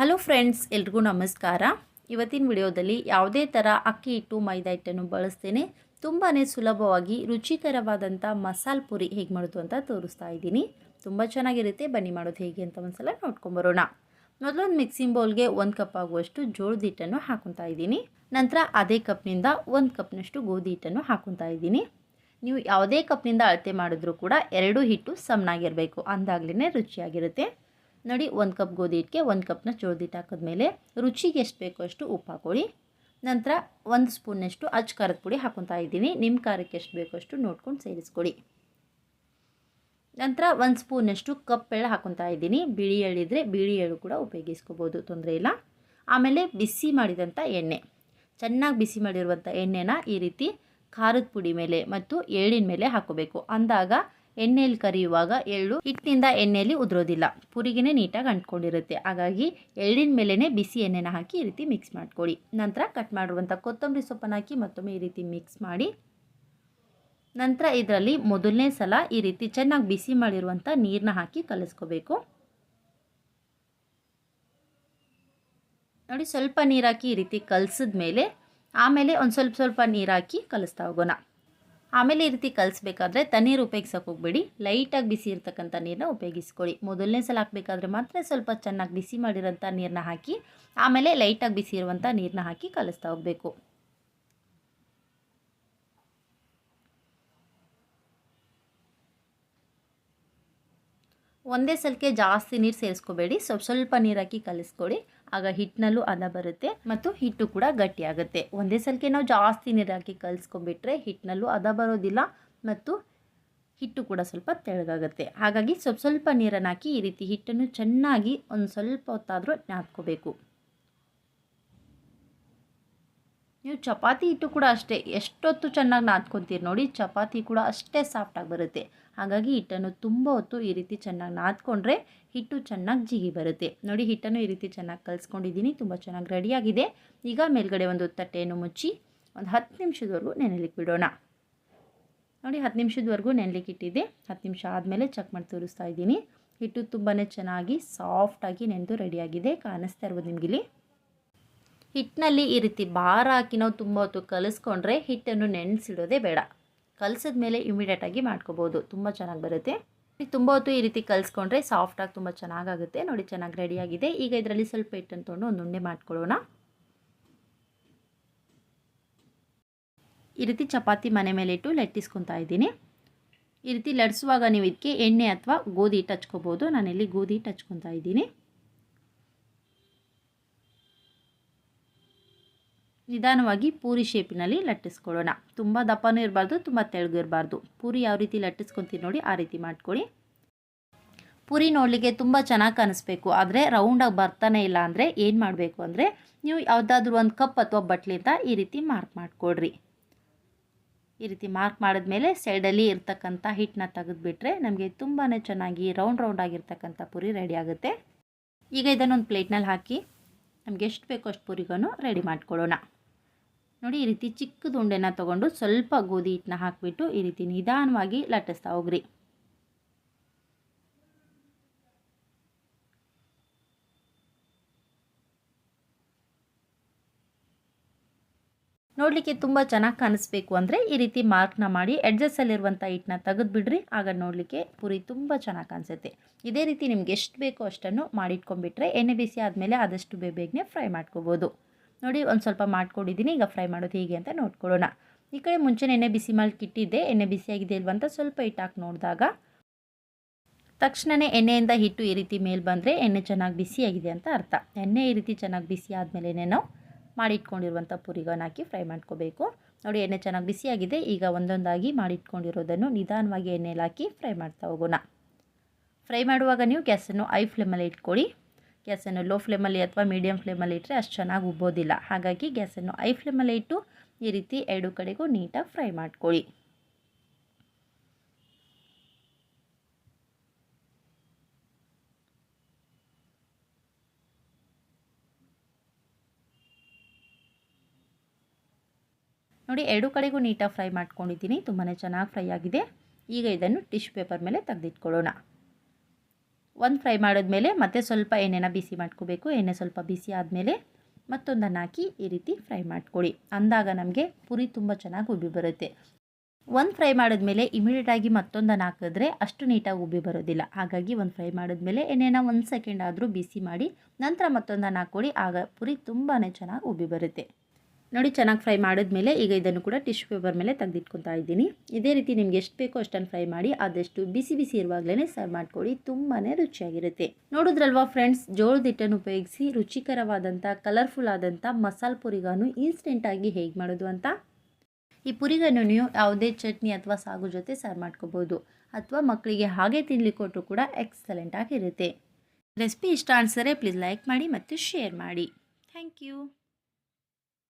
Hello friends ಎಲ್ರಿಗೂ ನಮಸ್ಕಾರ. ಇವತ್ತಿನ ವಿಡಿಯೋದಲ್ಲಿ ಯಾವುದೇ ಥರ ಅಕ್ಕಿ ಹಿಟ್ಟು, ಮೈದಾ ಹಿಟ್ಟನ್ನು ಬಳಸ್ತೇನೆ. ತುಂಬಾ ಸುಲಭವಾಗಿ ರುಚಿಕರವಾದಂಥ ಮಸಾಲೆ ಪುರಿ ಹೇಗೆ ಮಾಡೋದು ಅಂತ ತೋರಿಸ್ತಾ ಇದ್ದೀನಿ. ತುಂಬ ಚೆನ್ನಾಗಿರುತ್ತೆ. ಬನ್ನಿ ಮಾಡೋದು ಹೇಗೆ ಅಂತ ಒಂದ್ಸಲ ನೋಡ್ಕೊಂಬರೋಣ ಮೊದಲೊಂದು ಮಿಕ್ಸಿಂಗ್ ಬೌಲ್ಗೆ ಒಂದು ಕಪ್ ಆಗುವಷ್ಟು ಜೋಳದ ಹಿಟ್ಟನ್ನು ಹಾಕೊತಾ ಇದ್ದೀನಿ. ನಂತರ ಅದೇ ಕಪ್ನಿಂದ ಒಂದು ಕಪ್ನಷ್ಟು ಗೋಧಿ ಹಿಟ್ಟನ್ನು ಹಾಕೊತಾ ಇದ್ದೀನಿ. ನೀವು ಯಾವುದೇ ಕಪ್ನಿಂದ ಅಳತೆ ಮಾಡಿದ್ರೂ ಕೂಡ ಎರಡೂ ಹಿಟ್ಟು ಸಮನಾಗಿರಬೇಕು ಅಂದಾಗಲೇ ರುಚಿಯಾಗಿರುತ್ತೆ. ನೋಡಿ, ಒಂದು ಕಪ್ ಗೋಧಿ ಹಿಟ್ಟಿಗೆ ಒಂದು ಕಪ್ನ ಜೋಳದ ಹಿಟ್ಟು ಹಾಕಿದ್ಮೇಲೆ ರುಚಿಗೆ ಎಷ್ಟು ಬೇಕೋ ಅಷ್ಟು ಉಪ್ಪು ಹಾಕೊಳ್ಳಿ. ನಂತರ ಒಂದು ಸ್ಪೂನಷ್ಟು ಅಚ್ಚ ಖಾರದ ಪುಡಿ ಹಾಕೊತಾ ಇದ್ದೀನಿ. ನಿಮ್ಮ ಖಾರಕ್ಕೆ ಎಷ್ಟು ಬೇಕೋ ಅಷ್ಟು ನೋಡ್ಕೊಂಡು ಸೇರಿಸ್ಕೊಳ್ಳಿ. ನಂತರ ಒಂದು ಸ್ಪೂನಷ್ಟು ಕಪ್ ಎಳ್ಳು ಹಾಕೊತಾ ಇದ್ದೀನಿ. ಬಿಳಿ ಎಳ್ಳಿದ್ರೆ ಬಿಳಿ ಎಳ್ಳು ಕೂಡ ಉಪಯೋಗಿಸ್ಕೋಬೋದು, ತೊಂದರೆ ಇಲ್ಲ. ಆಮೇಲೆ ಬಿಸಿ ಮಾಡಿದಂಥ ಎಣ್ಣೆ. ಚೆನ್ನಾಗಿ ಬಿಸಿ ಮಾಡಿರುವಂಥ ಎಣ್ಣೆನ ಈ ರೀತಿ ಖಾರದ ಪುಡಿ ಮೇಲೆ ಮತ್ತು ಎಳ್ಳಿನ ಮೇಲೆ ಹಾಕೋಬೇಕು. ಅಂದಾಗ ಎಣ್ಣೆಯಲ್ಲಿ ಕರಿಯುವಾಗ ಎಳ್ಳು, ಹಿಟ್ಟಿನಿಂದ ಎಣ್ಣೆಯಲ್ಲಿ ಉದುರೋದಿಲ್ಲ. ಪುರಿಗೆನೇ ನೀಟಾಗಿ ಅಂಟ್ಕೊಂಡಿರುತ್ತೆ. ಹಾಗಾಗಿ ಎಳ್ಳಿನ ಮೇಲೇ ಬಿಸಿ ಎಣ್ಣೆನ ಹಾಕಿ ಈ ರೀತಿ ಮಿಕ್ಸ್ ಮಾಡ್ಕೊಳ್ಳಿ. ನಂತರ ಕಟ್ ಮಾಡಿರುವಂಥ ಕೊತ್ತಂಬರಿ ಸೊಪ್ಪನ್ನು ಹಾಕಿ ಮತ್ತೊಮ್ಮೆ ಈ ರೀತಿ ಮಿಕ್ಸ್ ಮಾಡಿ. ನಂತರ ಇದರಲ್ಲಿ ಮೊದಲನೇ ಸಲ ಈ ರೀತಿ ಚೆನ್ನಾಗಿ ಬಿಸಿ ಮಾಡಿರುವಂಥ ನೀರನ್ನ ಹಾಕಿ ಕಲಿಸ್ಕೋಬೇಕು. ನೋಡಿ ಸ್ವಲ್ಪ ನೀರು ಹಾಕಿ ಈ ರೀತಿ ಕಲಸಿದ ಮೇಲೆ ಆಮೇಲೆ ಒಂದು ಸ್ವಲ್ಪ ಸ್ವಲ್ಪ ನೀರು ಹಾಕಿ ಕಲಿಸ್ತಾ ಹೋಗೋಣ. ಆಮೇಲೆ ಈ ರೀತಿ ಕಲಿಸ್ಬೇಕಾದ್ರೆ ತಣ್ಣೀರು ಉಪಯೋಗಿಸೋಕೆ ಹೋಗ್ಬೇಡಿ. ಲೈಟಾಗಿ ಬಿಸಿ ಇರ್ತಕ್ಕಂಥ ನೀರನ್ನ ಉಪಯೋಗಿಸ್ಕೊಳ್ಳಿ. ಮೊದಲನೇ ಸಲ ಹಾಕಬೇಕಾದ್ರೆ ಮಾತ್ರ ಸ್ವಲ್ಪ ಚೆನ್ನಾಗಿ ಬಿಸಿ ಮಾಡಿರೋಂಥ ನೀರನ್ನ ಹಾಕಿ, ಆಮೇಲೆ ಲೈಟಾಗಿ ಬಿಸಿ ಇರುವಂಥ ನೀರನ್ನ ಹಾಕಿ ಕಲಿಸ್ತಾ ಹೋಗಬೇಕು. ಒಂದೇ ಸಲಕ್ಕೆ ಜಾಸ್ತಿ ನೀರು ಸೇರಿಸ್ಕೋಬೇಡಿ. ಸ್ವಲ್ಪ ಸ್ವಲ್ಪ ನೀರು ಹಾಕಿ ಕಲಿಸ್ಕೊಳ್ಳಿ. ಆಗ ಹಿಟ್ಟಿನಲ್ಲೂ ಹದ ಬರುತ್ತೆ ಮತ್ತು ಹಿಟ್ಟು ಕೂಡ ಗಟ್ಟಿಯಾಗುತ್ತೆ. ಒಂದೇ ಸಲಕ್ಕೆ ನಾವು ಜಾಸ್ತಿ ನೀರು ಹಾಕಿ ಹಿಟ್ಟಿನಲ್ಲೂ ಹದ ಬರೋದಿಲ್ಲ ಮತ್ತು ಹಿಟ್ಟು ಕೂಡ ಸ್ವಲ್ಪ ತೆಳಗಾಗುತ್ತೆ ಹಾಗಾಗಿ ಸ್ವಲ್ಪ ಸ್ವಲ್ಪ ನೀರನ್ನು ಹಾಕಿ ಈ ರೀತಿ ಹಿಟ್ಟನ್ನು ಚೆನ್ನಾಗಿ ಒಂದು ಸ್ವಲ್ಪ ಹೊತ್ತಾದರೂ ನಾದ್ಕೋಬೇಕು. ನೀವು ಚಪಾತಿ ಹಿಟ್ಟು ಕೂಡ ಅಷ್ಟೇ, ಎಷ್ಟೊತ್ತು ಚೆನ್ನಾಗಿ ನಾದ್ಕೊತೀರಿ ನೋಡಿ ಚಪಾತಿ ಕೂಡ ಅಷ್ಟೇ ಸಾಫ್ಟಾಗಿ ಬರುತ್ತೆ. ಹಾಗಾಗಿ ಹಿಟ್ಟನ್ನು ತುಂಬ ಹೊತ್ತು ಈ ರೀತಿ ಚೆನ್ನಾಗಿ ನಾದ್ಕೊಂಡ್ರೆ ಹಿಟ್ಟು ಚೆನ್ನಾಗಿ ಜಿಗಿ ಬರುತ್ತೆ. ನೋಡಿ ಹಿಟ್ಟನ್ನು ಈ ರೀತಿ ಚೆನ್ನಾಗಿ ಕಲಿಸ್ಕೊಂಡಿದ್ದೀನಿ, ತುಂಬ ಚೆನ್ನಾಗಿ ರೆಡಿಯಾಗಿದೆ. ಈಗ ಮೇಲ್ಗಡೆ ಒಂದು ತಟ್ಟೆಯನ್ನು ಮುಚ್ಚಿ ಒಂದು ಹತ್ತು ನಿಮಿಷದವರೆಗೂ ನೆನೆಲಿಕ್ಕೆ ಬಿಡೋಣ. ನೋಡಿ ಹತ್ತು ನಿಮಿಷದವರೆಗೂ ನೆನೆಲಿಕ್ಕೆ ಇಟ್ಟಿದ್ದೆ. ಹತ್ತು ನಿಮಿಷ ಆದಮೇಲೆ ಚೆಕ್ ಮಾಡಿ ತೋರಿಸ್ತಾ ಇದ್ದೀನಿ. ಹಿಟ್ಟು ತುಂಬಾ ಚೆನ್ನಾಗಿ ಸಾಫ್ಟಾಗಿ ನೆನೆದು ರೆಡಿಯಾಗಿದೆ. ಕಾಣಿಸ್ತಾ ಇರ್ಬೋದು ನಿಮಗಿಲ್ಲಿ. ಹಿಟ್ಟಿನಲ್ಲಿ ಈ ರೀತಿ ಭಾರ ಹಾಕಿ ನಾವು ತುಂಬ ಹೊತ್ತು ಕಲಿಸ್ಕೊಂಡ್ರೆ ಹಿಟ್ಟನ್ನು ನೆನೆಸಿಡೋದೇ ಬೇಡ. ಕಲಸಿದ ಮೇಲೆ ಇಮಿಡಿಯೇಟಾಗಿ ಮಾಡ್ಕೋಬೋದು. ತುಂಬ ಚೆನ್ನಾಗಿ ಬರುತ್ತೆ. ತುಂಬ ಹೊತ್ತು ಈ ರೀತಿ ಕಲಿಸ್ಕೊಂಡ್ರೆ ಸಾಫ್ಟಾಗಿ ತುಂಬ ಚೆನ್ನಾಗಾಗುತ್ತೆ. ನೋಡಿ ಚೆನ್ನಾಗಿ ರೆಡಿಯಾಗಿದೆ ಈಗ ಇದರಲ್ಲಿ ಸ್ವಲ್ಪ ಹಿಟ್ಟನ್ನು ತೊಗೊಂಡು ಒಂದು ಉಂಡೆ ಮಾಡ್ಕೊಳ್ಳೋಣ. ಈ ರೀತಿ ಚಪಾತಿ ಮನೆ ಮೇಲೆ ಇಟ್ಟು ಲಟ್ಟಿಸ್ಕೊತಾ ಇದ್ದೀನಿ. ಈ ರೀತಿ ಲಟ್ಸುವಾಗ ನೀವು ಇದಕ್ಕೆ ಎಣ್ಣೆ ಅಥವಾ ಗೋಧಿ ಹಿಟ್ಟು ಹಚ್ಕೋಬೋದು. ನಾನಿಲ್ಲಿ ಗೋಧಿ ಹಿಟ್ಟು ಹಚ್ಕೊತಾ ಇದ್ದೀನಿ. ನಿಧಾನವಾಗಿ ಪೂರಿ ಶೇಪಿನಲ್ಲಿ ಲಟ್ಟಿಸ್ಕೊಳ್ಳೋಣ. ತುಂಬ ದಪ್ಪನೂ ಇರಬಾರ್ದು, ತುಂಬ ತೆಳಗು ಇರಬಾರ್ದು. ಪೂರಿ ಯಾವ ರೀತಿ ಲಟ್ಟಿಸ್ಕೊತೀವಿ ನೋಡಿ ಆ ರೀತಿ ಮಾಡ್ಕೊಳ್ಳಿ. ಪೂರಿ ನೋಡಲಿಕ್ಕೆ ತುಂಬ ಚೆನ್ನಾಗಿ ಕಾಣಿಸ್ಬೇಕು. ಆದರೆ ರೌಂಡಾಗಿ ಬರ್ತಾನೆ ಇಲ್ಲ ಅಂದರೆ ಏನು ಮಾಡಬೇಕು ಅಂದರೆ ನೀವು ಯಾವುದಾದ್ರೂ ಒಂದು ಕಪ್ ಅಥವಾ ಬಟ್ಲಿಂದ ಈ ರೀತಿ ಮಾರ್ಕ್ ಮಾಡಿಕೊಡ್ರಿ ಈ ರೀತಿ ಮಾರ್ಕ್ ಮಾಡಿದ್ಮೇಲೆ ಸೈಡಲ್ಲಿ ಇರ್ತಕ್ಕಂಥ ಹಿಟ್ಟನ್ನ ತೆಗೆದುಬಿಟ್ರೆ ನಮಗೆ ತುಂಬಾ ಚೆನ್ನಾಗಿ ರೌಂಡ್ ರೌಂಡ್ ಆಗಿರ್ತಕ್ಕಂಥ ಪೂರಿ ರೆಡಿ ಆಗುತ್ತೆ. ಈಗ ಇದನ್ನೊಂದು ಪ್ಲೇಟ್ನಲ್ಲಿ ಹಾಕಿ ನಮಗೆ ಎಷ್ಟು ಬೇಕೋ ಅಷ್ಟು ಪೂರಿಗೂ ರೆಡಿ ಮಾಡ್ಕೊಳ್ಳೋಣ. ನೋಡಿ ಈ ರೀತಿ ಚಿಕ್ಕದು ಉಂಡೆನ ತೊಗೊಂಡು ಸ್ವಲ್ಪ ಗೋಧಿ ಹಿಟ್ಟನ್ನ ಹಾಕಿಬಿಟ್ಟು ಈ ರೀತಿ ನಿಧಾನವಾಗಿ ಲಟ್ಟಿಸ್ತಾ ಹೋಗ್ರಿ. ನೋಡಲಿಕ್ಕೆ ತುಂಬ ಚೆನ್ನಾಗಿ ಕಾಣಿಸ್ಬೇಕು ಅಂದರೆ ಈ ರೀತಿ ಮಾರ್ಕ್ನ ಮಾಡಿ ಎಡ್ಜಸ್ಸಲ್ಲಿರುವಂಥ ಹಿಟ್ಟನ್ನ ತೆಗೆದುಬಿಡ್ರಿ ಆಗ ನೋಡಲಿಕ್ಕೆ ಪೂರಿ ತುಂಬ ಚೆನ್ನಾಗಿ ಕಾಣಿಸುತ್ತೆ. ಇದೇ ರೀತಿ ನಿಮ್ಗೆ ಎಷ್ಟು ಬೇಕೋ ಅಷ್ಟನ್ನು ಮಾಡಿಟ್ಕೊಂಡ್ಬಿಟ್ರೆ ಎಣ್ಣೆ ಬಿಸಿ ಆದಮೇಲೆ ಆದಷ್ಟು ಬೇಗ ಬೇಗನೆ ಫ್ರೈ ಮಾಡ್ಕೋಬೋದು. ನೋಡಿ, ಒಂದು ಸ್ವಲ್ಪ ಮಾಡ್ಕೊಂಡಿದ್ದೀನಿ ಈಗ ಫ್ರೈ ಮಾಡೋದು ಹೇಗೆ ಅಂತ ನೋಡ್ಕೊಳ್ಳೋಣ. ಈ ಕಡೆ ಮುಂಚೆ ಎಣ್ಣೆ ಬಿಸಿ ಮಾಡಿಕಿಟ್ಟಿದ್ದೆ ಎಣ್ಣೆ ಬಿಸಿಯಾಗಿದೆ ಇಲ್ವ ಅಂತ ಸ್ವಲ್ಪ ಹಿಟ್ಟು ಹಾಕಿ ನೋಡಿದಾಗ. ತಕ್ಷಣವೇ ಎಣ್ಣೆಯಿಂದ ಹಿಟ್ಟು ಈ ರೀತಿ ಮೇಲೆ ಬಂದರೆ ಎಣ್ಣೆ ಚೆನ್ನಾಗಿ ಬಿಸಿಯಾಗಿದೆ ಅಂತ ಅರ್ಥ. ಎಣ್ಣೆ ಈ ರೀತಿ ಚೆನ್ನಾಗಿ ಬಿಸಿ ಆದಮೇಲೆ ನಾವು ಮಾಡಿಟ್ಕೊಂಡಿರುವಂಥ ಪುರಿಗಳನ್ನ ಹಾಕಿ ಫ್ರೈ ಮಾಡ್ಕೋಬೇಕು. ನೋಡಿ, ಎಣ್ಣೆ ಚೆನ್ನಾಗಿ ಬಿಸಿಯಾಗಿದೆ. ಈಗ ಒಂದೊಂದಾಗಿ ಮಾಡಿಟ್ಕೊಂಡಿರೋದನ್ನು ನಿಧಾನವಾಗಿ ಎಣ್ಣೆಲಿ ಹಾಕಿ ಫ್ರೈ ಮಾಡ್ತಾ ಹೋಗೋಣ. ಫ್ರೈ ಮಾಡುವಾಗ ನೀವು ಗ್ಯಾಸನ್ನು ಐ ಫ್ಲೇಮಲ್ಲಿ ಇಟ್ಕೊಳ್ಳಿ. ಗ್ಯಾಸನ್ನು ಲೋ ಫ್ಲೇಮಲ್ಲಿ ಅಥವಾ ಮೀಡಿಯಮ್ ಫ್ಲೇಮಲ್ಲಿ ಇಟ್ಟರೆ ಅಷ್ಟು ಚೆನ್ನಾಗಿ ಉಬ್ಬೋದಿಲ್ಲ. ಹಾಗಾಗಿ ಗ್ಯಾಸನ್ನು ಐ ಫ್ಲೇಮಲ್ಲಿ ಇಟ್ಟು ಈ ರೀತಿ ಎರಡು ಕಡೆಗೂ ನೀಟಾಗಿ ಫ್ರೈ ಮಾಡ್ಕೊಳ್ಳಿ. ನೋಡಿ, ಎರಡು ಕಡೆಗೂ ನೀಟಾಗಿ ಫ್ರೈ ಮಾಡ್ಕೊಂಡಿದ್ದೀನಿ. ತುಂಬಾ ಚೆನ್ನಾಗಿ ಫ್ರೈ ಆಗಿದೆ. ಈಗ ಇದನ್ನು ಟಿಶ್ಯೂ ಪೇಪರ್ ಮೇಲೆ ತೆಗೆದಿಟ್ಕೊಳ್ಳೋಣ. ಒಂದು ಫ್ರೈ ಮಾಡಿದ್ಮೇಲೆ ಮತ್ತೆ ಸ್ವಲ್ಪ ಎಣ್ಣೆನ ಬಿಸಿ ಮಾಡ್ಕೋಬೇಕು. ಎಣ್ಣೆ ಸ್ವಲ್ಪ ಬಿಸಿ ಆದಮೇಲೆ ಮತ್ತೊಂದನ್ನು ಹಾಕಿ ಈ ರೀತಿ ಫ್ರೈ ಮಾಡ್ಕೊಳ್ಳಿ. ಅಂದಾಗ ನಮಗೆ ಪುರಿ ತುಂಬ ಚೆನ್ನಾಗಿ ಉಬ್ಬಿ ಬರುತ್ತೆ. ಒಂದು ಫ್ರೈ ಮಾಡಿದ್ಮೇಲೆ ಇಮಿಡಿಯೇಟಾಗಿ ಮತ್ತೊಂದನ್ನು ಹಾಕಿದ್ರೆ ಅಷ್ಟು ನೀಟಾಗಿ ಉಬ್ಬಿ ಬರೋದಿಲ್ಲ. ಹಾಗಾಗಿ ಒಂದು ಫ್ರೈ ಮಾಡಿದ್ಮೇಲೆ ಎಣ್ಣೆನ ಒಂದು ಸೆಕೆಂಡ್ ಆದರೂ ಬಿಸಿ ಮಾಡಿ ನಂತರ ಮತ್ತೊಂದನ್ನು ಹಾಕ್ಕೊಳ್ಳಿ. ಆಗ ಪುರಿ ತುಂಬಾ ಚೆನ್ನಾಗಿ ಉಬ್ಬಿ ಬರುತ್ತೆ. ನೋಡಿ, ಚೆನ್ನಾಗಿ ಫ್ರೈ ಮಾಡಿದ್ಮೇಲೆ ಈಗ ಇದನ್ನು ಕೂಡ ಟಿಶ್ಯೂ ಪೇಪರ್ ಮೇಲೆ ತೆಗೆದಿಟ್ಕೊತಾ ಇದ್ದೀನಿ. ಇದೇ ರೀತಿ ನಿಮ್ಗೆ ಎಷ್ಟು ಬೇಕೋ ಅಷ್ಟನ್ನು ಫ್ರೈ ಮಾಡಿ, ಆದಷ್ಟು ಬಿಸಿ ಬಿಸಿ ಇರುವಾಗಲೇ ಸರ್ವ್ ಮಾಡ್ಕೊಳ್ಳಿ. ತುಂಬಾ ರುಚಿಯಾಗಿರುತ್ತೆ. ನೋಡಿದ್ರಲ್ವಾ ಫ್ರೆಂಡ್ಸ್, ಜೋಳದ ಹಿಟ್ಟನ್ನು ಉಪಯೋಗಿಸಿ ರುಚಿಕರವಾದಂಥ, ಕಲರ್ಫುಲ್ ಆದಂಥ ಮಸಾಲೆ ಪುರಿಗಾನು ಇನ್ಸ್ಟೆಂಟಾಗಿ ಹೇಗೆ ಮಾಡೋದು ಅಂತ ಈ ಪುರಿಗನ್ನು ನೀವು ಯಾವುದೇ ಚಟ್ನಿ ಅಥವಾ ಸಾಗು ಜೊತೆ ಸರ್ವ್ ಮಾಡ್ಕೋಬೋದು. ಅಥವಾ ಮಕ್ಕಳಿಗೆ ಹಾಗೆ ತಿನ್ನಲಿಕ್ಕೆ ಕೊಟ್ಟರು ಕೂಡ ಎಕ್ಸಲೆಂಟ್ ಆಗಿರುತ್ತೆ. ರೆಸಿಪಿ ಇಷ್ಟ ಅನಿಸಿದ್ರೆ ಪ್ಲೀಸ್ ಲೈಕ್ ಮಾಡಿ ಮತ್ತು ಶೇರ್ ಮಾಡಿ. Thank you.